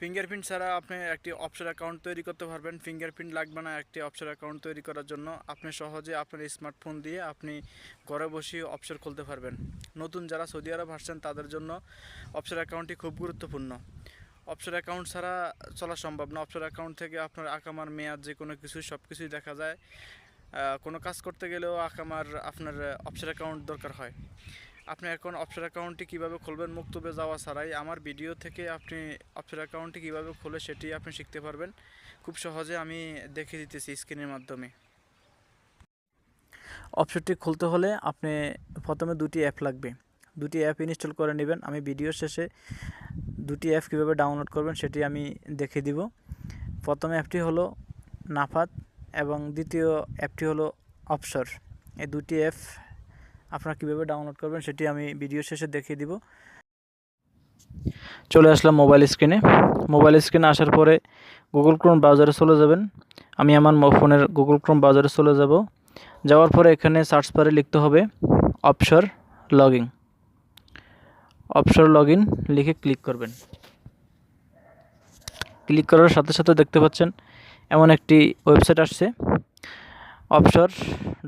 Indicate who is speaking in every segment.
Speaker 1: Fingerprint ছাড়া আপনি একটি অফশোর অ্যাকাউন্ট তৈরি করতে পারবেন। ফিঙ্গারপ্রিন্ট লাগবে না একটি অফশোর অ্যাকাউন্ট তৈরি করার জন্য। আপনি সহজে আপনার স্মার্টফোন দিয়ে আপনি ঘরে বসে অফশোর খুলতে পারবেন। নতুন যারা সৌদি আরব আসছেন, তাদের জন্য অফশোর অ্যাকাউন্টটি খুব গুরুত্বপূর্ণ। অফশোর অ্যাকাউন্ট ছাড়া চলা সম্ভব না। অফশোর অ্যাকাউন্ট থেকে আপনার আকামার মেয়াদ যে কোনো কিছু সব কিছুই দেখা যায়। কোনো কাজ করতে গেলেও আকামার আপনার অফশোর অ্যাকাউন্ট দরকার হয়। আপনি এখন অফশোর অ্যাকাউন্টটি কীভাবে খুলবেন মুক্তবে যাওয়া ছাড়াই আমার ভিডিও থেকে আপনি অফশোর অ্যাকাউন্টটি কীভাবে খুলে সেটি আপনি শিখতে পারবেন। খুব সহজে আমি দেখে দিতেছি স্ক্রিনের মাধ্যমে। অফশোরটি খুলতে হলে আপনি প্রথমে দুটি অ্যাপ লাগবে। দুটি অ্যাপ ইনস্টল করে নেবেন। আমি ভিডিও শেষে দুটি অ্যাপ কীভাবে ডাউনলোড করবেন সেটি আমি দেখে দিব। প্রথম অ্যাপটি হলো নাফাত এবং দ্বিতীয় অ্যাপটি হলো অফশোর এই দুটি অ্যাপ আপনারা কীভাবে ডাউনলোড করবেন সেটি আমি ভিডিও শেষে দেখিয়ে দিব। চলে আসলাম মোবাইল স্ক্রিনে মোবাইল স্ক্রিনে আসার পরে গুগল ক্রোম ব্রাউজারে চলে যাবেন। আমি আমার ফোনের গুগল ক্রোম ব্রাউজারে চলে যাব। যাওয়ার পরে এখানে সার্চ বারে লিখতে হবে অপসর লগইন অপসর লগইন লিখে ক্লিক করবেন। ক্লিক করার সাথে সাথে দেখতে পাচ্ছেন এমন একটি ওয়েবসাইট আসছে। Absher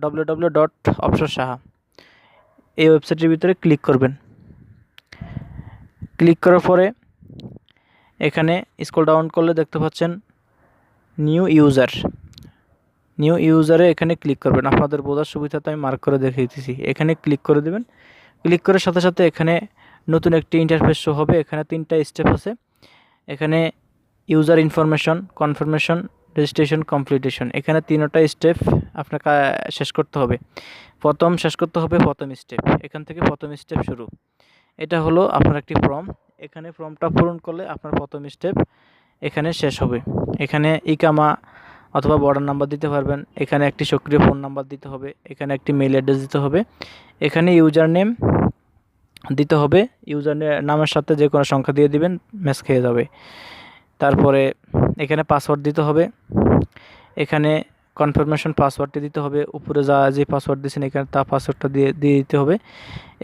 Speaker 1: W W dot Absher Saha. এই ওয়েবসাইটের ভিতরে ক্লিক করবেন। ক্লিক করার পরে এখানে স্ক্রল ডাউন করলে দেখতে পাচ্ছেন নিউ ইউজার নিউ ইউজারে এখানে ক্লিক করবেন। আপনাদের বোঝার সুবিধাতে আমি মার্ক করে দেখিয়ে দিতেছি। এখানে ক্লিক করে দেবেন। ক্লিক করার সাথে সাথে এখানে নতুন একটি ইন্টারফেস শো হবে। এখানে তিনটা স্টেপ আছে। এখানে user information confirmation registration completion এখানে তিনটা স্টেপ আপনাকে শেষ করতে হবে। প্রথম শেষ করতে হবে প্রথম স্টেপ এখান থেকে প্রথম স্টেপ শুরু। এটা হলো আপনার একটি ফর্ম এখানে ফর্মটা পূরণ করলে আপনার প্রথম স্টেপ এখানে শেষ হবে। এখানে ইকামা অথবা বর্ডার নাম্বার দিতে পারবেন। এখানে একটি সক্রিয় ফোন নাম্বার দিতে হবে। এখানে একটি মেল অ্যাড্রেস দিতে হবে। এখানে ইউজার নেম দিতে হবে। ইউজার নামের সাথে যে কোনো সংখ্যা দিয়ে দিবেন ম্যাচ খেয়ে যাবে। তারপরে এখানে পাসওয়ার্ড দিতে হবে। এখানে কনফার্মেশন পাসওয়ার্ডটি দিতে হবে। উপরে যা যে পাসওয়ার্ড দিয়েছেন এখানে, তা পাসওয়ার্ডটা দিয়ে দিয়ে দিতে হবে।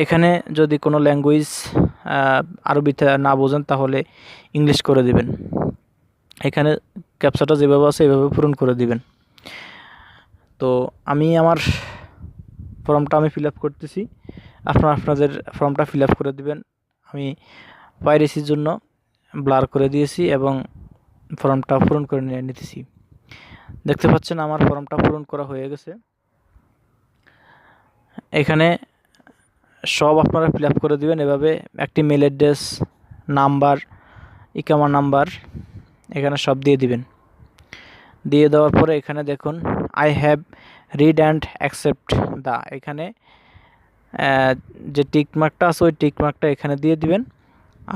Speaker 1: এখানে যদি কোনো ল্যাঙ্গুয়েজ আরবিতে না বোঝেন, তাহলে ইংলিশ করে দিবেন। এখানে ক্যাপচাটা যেভাবে আছে, এভাবে পূরণ করে দিবেন। তো আমি আমার ফর্মটা আমি ফিল করতেছি। আপনারা আপনাদের ফর্মটা ফিল করে দিবেন। আমি পাইরেসির জন্য ব্লার করে দিয়েছি এবং ফর্মটা পূরণ করে নিয়ে নিতেছি। দেখতে পাচ্ছেন আমার ফর্মটা পূরণ করা হয়ে গেছে। এখানে সব আপনারা ফিল করে দিবেন। এভাবে একটি মেল অ্যাড্রেস নাম্বার ইকামা নাম্বার এখানে সব দিয়ে দিবেন। দিয়ে দেওয়ার পরে এখানে দেখুন I have read and accept the এখানে যে টিকমার্কটা আছে, ওই টিকমার্কটা এখানে দিয়ে দিবেন।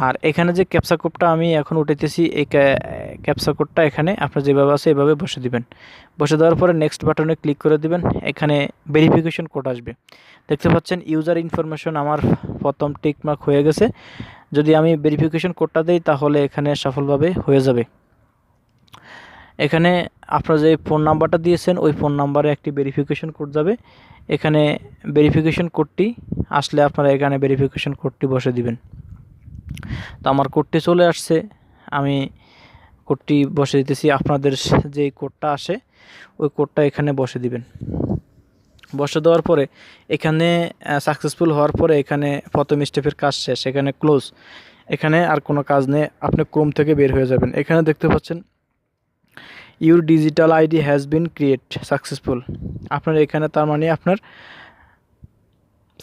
Speaker 1: আর এখানে যে ক্যাপসা কোডটা আমি এখন উঠাইতেছি, এই ক্যাপসা কোডটা এখানে আপনার যেভাবে আছে এভাবে বসে দিবেন। বসে দেওয়ার পরে নেক্সট বাটনে ক্লিক করে দিবেন, এখানে ভেরিফিকেশন কোড আসবে। দেখতে পাচ্ছেন ইউজার ইনফরমেশন আমার প্রথম টিক মার্ক হয়ে গেছে। যদি আমি ভেরিফিকেশন কোডটা দিই, তাহলে এখানে সফলভাবে হয়ে যাবে। এখানে আপনার যে ফোন নাম্বারটা দিয়েছেন, ওই ফোন নাম্বারে একটি ভেরিফিকেশন কোড যাবে। এখানে ভেরিফিকেশন কোডটি আসলে আপনারা এখানে ভেরিফিকেশন কোডটি বসে দিবেন। তো আমার কোডটি চলে আসছে। আমি কোডটি বসে দিতেছি। আপনাদের যে কোডটা আসে, ওই কোডটা এখানে বসে দিবেন। বসে দেওয়ার পরে, এখানে সাকসেসফুল হওয়ার পরে এখানে প্রথম স্টেপের কাজ শেষ। এখানে ক্লোজ এখানে আর কোনো কাজ নেই। আপনি ক্রোম থেকে বের হয়ে যাবেন। এখানে দেখতে পাচ্ছেন your digital ID has been create successful আপনার এখানে তার মানে আপনার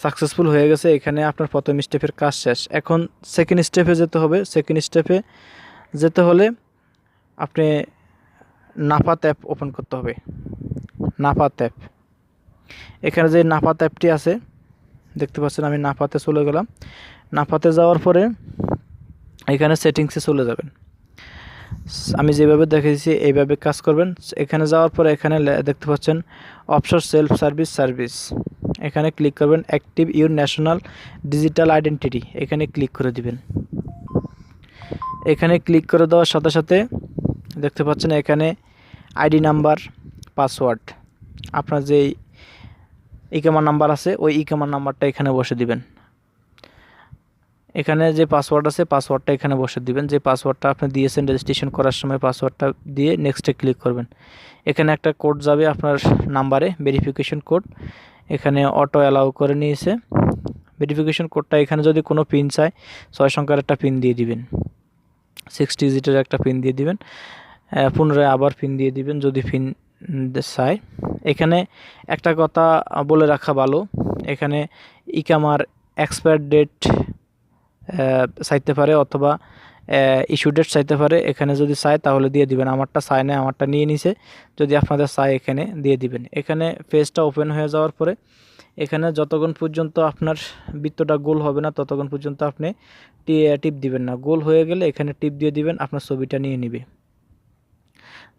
Speaker 1: সাকসেসফুল হয়ে গেছে, এখানে আপনার প্রথম স্টেপের কাজ শেষ। এখন সেকেন্ড স্টেপে যেতে হবে। সেকেন্ড স্টেপে যেতে হলে আপনি নাফাত অ্যাপ ওপেন করতে হবে। নাফাত অ্যাপ এখানে যে নাফাত অ্যাপটি আছে, দেখতে পাচ্ছেন আমি নাফাতে চলে গেলাম। নাফাতে যাওয়ার পরে এখানে সেটিংসে চলে যাবেন। আমি যেভাবে দেখেছি এইভাবে কাজ করবেন। এখানে যাওয়ার পরে এখানে দেখতে পাচ্ছেন অপশন সেলফ সার্ভিস সার্ভিস এখানে ক্লিক করবেন active your national digital identity এখানে ক্লিক করে দিবেন। এখানে ক্লিক করে দেওয়ার সাথে সাথে দেখতে পাচ্ছেন এখানে আইডি নাম্বার পাসওয়ার্ড আপনার যেই ইকেমার নাম্বার আছে, ওই ইকামার নাম্বারটা এখানে বসে দিবেন। এখানে যে পাসওয়ার্ড আছে পাসওয়ার্ডটা এখানে বসে দিবেন। যে পাসওয়ার্ডটা আপনি দিয়েছেন রেজিস্ট্রেশন করার সময় পাসওয়ার্ডটা দিয়ে নেক্সটে ক্লিক করবেন। এখানে একটা কোড যাবে আপনার নাম্বারে ভেরিফিকেশন কোড এখানে অটো অ্যালাউ করে নিয়েছে। ভেরিফিকেশন কোডটা এখানে যদি কোনো পিন চায়, ছয় সংখ্যার একটা পিন দিয়ে দিবেন। সিক্স ডিজিটের একটা পিন দিয়ে দিবেন। পুনরায় আবার পিন দিয়ে দিবেন যদি পিন চায়। এখানে একটা কথা বলে রাখা ভালো, এখানে ইকামার এক্সপায়ার ডেট চাইতে পারে অথবা ইস্যু ডেট চাইতে পারে, এখানে যদি চায় তাহলে দিয়ে দিবেন। আমারটা চায় না আমারটা নিয়ে নিছে। যদি আপনাদের চায় এখানে দিয়ে দিবেন। এখানে পেজটা ওপেন হয়ে যাওয়ার পরে এখানে যতক্ষণ পর্যন্ত আপনার বৃত্তটা গোল হবে না, ততক্ষণ পর্যন্ত আপনি টিপ দিবেন না। গোল হয়ে গেলে এখানে টিপ দিয়ে দিবেন, আপনার ছবিটা নিয়ে নিবে।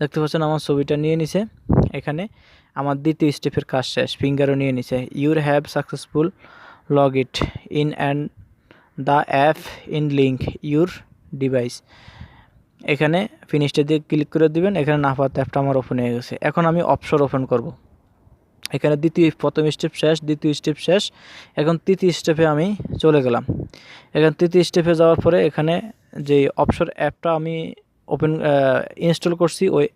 Speaker 1: দেখতে পাচ্ছেন আমার ছবিটা নিয়ে নিছে। এখানে আমার দ্বিতীয় স্টেপের কাজ শেষ। ফিঙ্গারও নিয়ে নিছে। Your have successful log it in and the app in link your device এখানে ফিনিশটা দিয়ে ক্লিক করে দিবেন, এখানে নাফাত অ্যাপটা আমার ওপেন হয়ে গেছে। এখন আমি অপশর ওপেন করব। এখানে দ্বিতীয়, প্রথম স্টেপ শেষ, দ্বিতীয় স্টেপ শেষ, এখন তৃতীয় স্টেপে আমি চলে গেলাম। এখানে তৃতীয় স্টেপে যাওয়ার পরে এখানে যে অপশর অ্যাপটা আমি ওপেন ইনস্টল করছি, ওই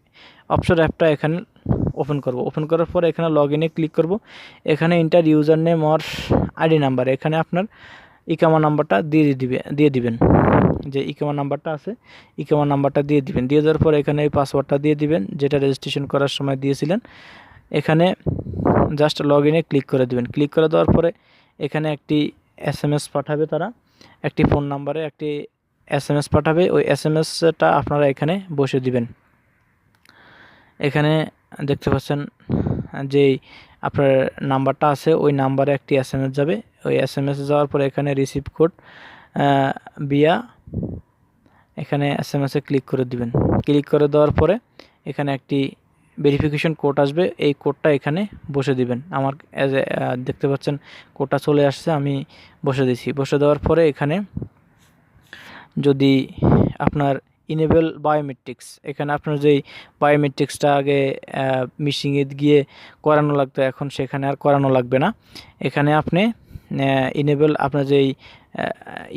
Speaker 1: অপশর অ্যাপটা এখানে ওপেন করব। ওপেন করার পর এখানে লগ ইনে ক্লিক করব। এখানে ইন্টার ইউজার নেম আর আইডি নাম্বার এখানে আপনার ইকামা নাম্বারটা দিয়ে দিবে, দিয়ে দিবেন। যে ইকামা নাম্বারটা আছে, ইকামা নাম্বারটা দিয়ে দিবেন। দিয়ে দেওয়ার পর এখানে এই পাসওয়ার্ডটা দিয়ে দিবেন, যেটা রেজিস্ট্রেশন করার সময় দিয়েছিলেন। এখানে জাস্ট লগ ইনে ক্লিক করে দিবেন। ক্লিক করে দেওয়ার পরে এখানে একটি এস এম এস পাঠাবে তারা, একটি ফোন নাম্বারে একটি এস এম এস পাঠাবে। ওই এস এম এসটা আপনারা এখানে বসে দিবেন। এখানে দেখতে পাচ্ছেন যেই আপনার নাম্বারটা আছে, ওই নাম্বারে একটি এস এম এস যাবে। ওই এস এম এস যাওয়ার পরে এখানে রিসিভ কোড বিয়া এখানে এস এম এসে ক্লিক করে দিবেন। ক্লিক করে দেওয়ার পরে এখানে একটি ভেরিফিকেশন কোড আসবে। এই কোডটা এখানে বসে দিবেন। আমার দেখতে পাচ্ছেন কোডটা চলে আসছে, আমি বসে দিছি বসে দেওয়ার পরে এখানে যদি আপনার ইনেবল বায়োমেট্রিক্স এখানে আপনার যেই বায়োমেট্রিক্সটা আগে মিশিংয়ে গিয়ে করানো লাগতো, এখন সেখানে আর করানো লাগবে না। এখানে আপনি ইনেবল আপনার যেই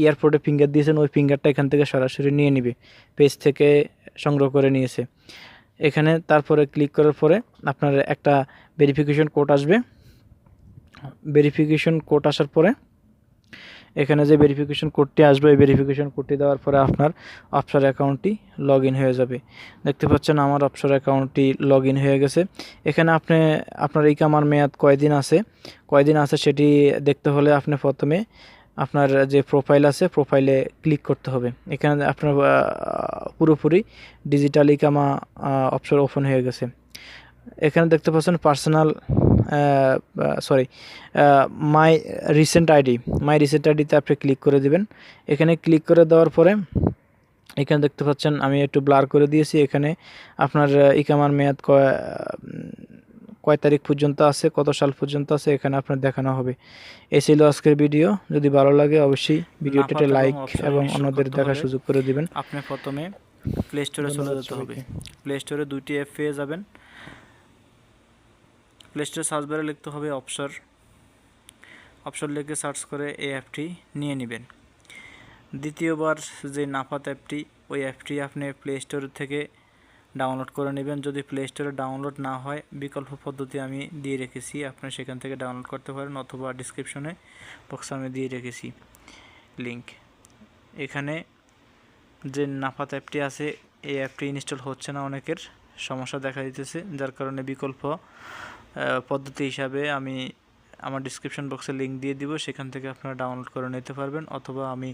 Speaker 1: এয়ারপোর্টে ফিঙ্গার দিয়েছেন, ওই ফিঙ্গারটা এখান থেকে সরাসরি নিয়ে নিবে। পেজ থেকে সংগ্রহ করে নিয়েছে। এখানে তারপরে ক্লিক করার পরে আপনার একটা ভেরিফিকেশন কোড আসবে। ভেরিফিকেশন কোড আসার পরে এখানে যে ভেরিফিকেশন কোডটি আসবে এই ভেরিফিকেশন কোডটি দেওয়ার পরে আপনার অপসার অ্যাকাউন্টটি লগ হয়ে যাবে। দেখতে পাচ্ছেন আমার অপসার অ্যাকাউন্টটি লগ হয়ে গেছে। এখানে আপনি, আপনার এই কামার মেয়াদ কয়দিন আছে? কয়দিন আছে সেটি দেখতে হলে আপনি প্রথমে আপনার যে প্রোফাইল আছে প্রোফাইলে ক্লিক করতে হবে। এখানে আপনার পুরোপুরি ডিজিটাল ইকামা অপশন ওপেন হয়ে গেছে। এখানে দেখতে পাচ্ছেন personal sorry my recent ID my recent আইডিতে আপনি ক্লিক করে দিবেন। এখানে ক্লিক করে দেওয়ার পরে এখানে দেখতে পাচ্ছেন আমি একটু ব্লার করে দিয়েছি। এখানে আপনার ইকামার মেয়াদ কয় তারিখ পর্যন্ত আছে কত সাল পর্যন্ত আছে এখানে আপনার দেখানো হবে। এই ছিল আজকের ভিডিও যদি ভালো লাগে অবশ্যই ভিডিওটিতে লাইক এবং অন্যদের দেখার সুযোগ করে দিবেন।
Speaker 2: আপনি প্রথমে প্লে স্টোরে চলে যেতে হবে। প্লে স্টোরে দুইটি অ্যাপ পেয়ে যাবেন। প্লে স্টোরে সার্চ লিখতে হবে অপসর অপসর লিখে সার্চ করে এই অ্যাপটি নিয়ে নেবেন। দ্বিতীয়বার যে নাফাত অ্যাপটি ওই অ্যাপটি আপনি প্লে স্টোর থেকে ডাউনলোড করে নেবেন। যদি প্লে স্টোরে ডাউনলোড না হয়, বিকল্প পদ্ধতি আমি দিয়ে রেখেছি। আপনি সেখান থেকে ডাউনলোড করতে পারেন অথবা ডিসক্রিপশনে বক্সে আমি দিয়ে রেখেছি লিঙ্ক এখানে যে নাফাত অ্যাপটি আছে, এই অ্যাপটি ইনস্টল হচ্ছে না, অনেকের সমস্যা দেখা দিতেছে, যার কারণে বিকল্প পদ্ধতি হিসাবে আমি আমার ডিসক্রিপশন বক্সে লিঙ্ক দিয়ে দিব, সেখান থেকে আপনারা ডাউনলোড করে নিতে পারবেন, অথবা আমি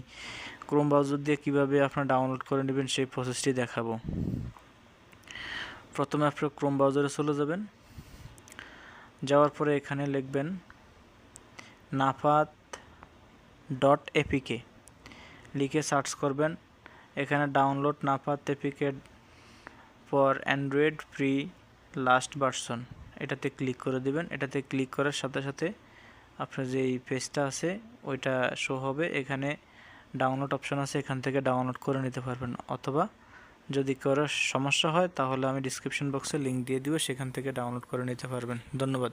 Speaker 2: ক্রোম ব্রাউজার দিয়ে কীভাবে আপনারা ডাউনলোড করে নেবেন সেই প্রসেসটি দেখাবো। প্রথমে আপনার ক্রোম ব্রাউজারে চলে যাবেন, যাওয়ার পরে এখানে লিখবেন নাফাত ডট এপিকে লিখে সার্চ করবেন, এখানে download Nafath APK for Android free last version এটাতে ক্লিক করে দেবেন। এটাতে ক্লিক করার সাথে সাথে আপনার যে এই পেজটা আছে, ওইটা শো হবে। এখানে ডাউনলোড অপশন আছে, এখান থেকে ডাউনলোড করে নিতে পারবেন। অথবা যদি করার সমস্যা হয়, তাহলে আমি ডিসক্রিপশন বক্সে লিঙ্ক দিয়ে দিব, সেখান থেকে ডাউনলোড করে নিতে পারবেন। ধন্যবাদ।